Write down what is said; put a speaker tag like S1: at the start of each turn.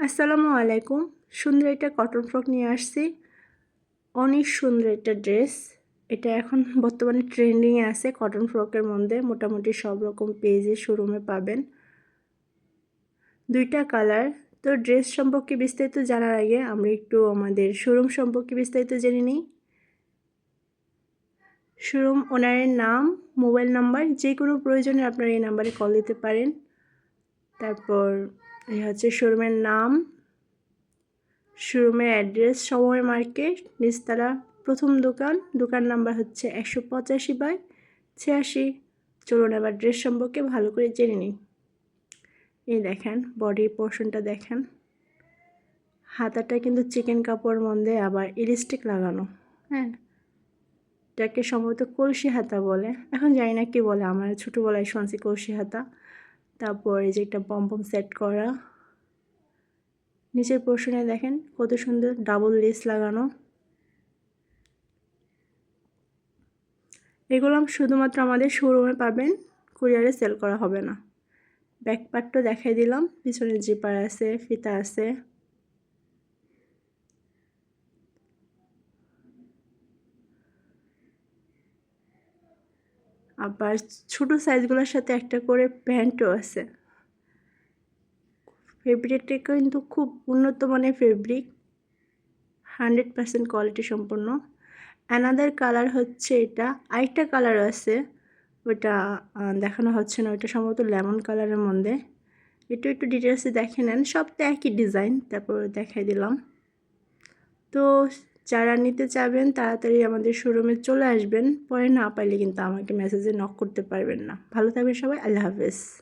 S1: আসসালামু আলাইকুম। সুন্দর একটা কটন ফ্রক নিয়ে আসছি। অনেক সুন্দর একটা ড্রেস এটা এখন বর্তমানে ট্রেন্ডিংয়ে আছে কটন ফ্রকের মধ্যে। মোটামুটি সব রকম পেজে শোরুমে পাবেন। দুইটা কালার তো ড্রেস সম্পর্কে বিস্তারিত জানার আগে আমরা একটু আমাদের শোরুম সম্পর্কে বিস্তারিত জেনে নিই। শোরুম ওনারের নাম মোবাইল নাম্বার যে কোনো প্রয়োজনে আপনারা এই নাম্বারে কল দিতে পারেন। তারপর এই হচ্ছে শোরুমের নাম। শোরুমের অ্যাড্রেস, সময় মার্কেট নিস্তারা প্রথম দোকান। দোকান নাম্বার হচ্ছে একশো পঁচাশি বাই ছিয়াশি। চলুন এবার ড্রেস সম্পর্কে ভালো করে জেনে নিই। এই দেখেন বডি পোর্শনটা দেখেন। হাতাটা কিন্তু চিকেন কাপড় মধ্যে আবার ইলিস্টিক লাগানো। হ্যাঁ এটাকে সম্ভবত কলসি হাতা বলে। এখন জানি না কি বলে, আমার ছোটোবেলায় শুনছি কলসি হাতা। তারপর যে একটা পম্পম সেট করা। নিচের পোর্শনে দেখেন কত সুন্দর ডাবল লেস লাগানো। এগুলো শুধুমাত্র আমাদের শোরুমে পাবেন কুরিয়ারে সেল করা হবে না। ব্যাকপ্যাকটা দেখাই দিলাম, পিছনে জিপার আছে, ফিতা আছে। আবার ছোটো সাইজগুলোর সাথে একটা করে প্যান্টও আছে। ফেব্রিকটা কিন্তু খুব উন্নত মানের ফেব্রিক, হান্ড্রেড পার্সেন্ট কোয়ালিটি সম্পন্ন। অ্যানাদার কালার হচ্ছে এটা, আরেকটা কালার আছে, ওটা দেখানো হচ্ছে না ওইটা সম্ভবত লেমন কালারের মধ্যে। একটু একটু ডিটেলসে দেখে নেন, সব তো একই ডিজাইন তারপর দেখাই দিলাম। তো যারা নিতে চাবেন, তাড়াতাড়ি আমাদের শোরুমে চলে আসবেন। পরে না পাইলে কিন্তু আমাকে মেসেজে নক করতে পারবেন না। ভালো থাকবেন সবাই, আল্লাহ হাফেজ।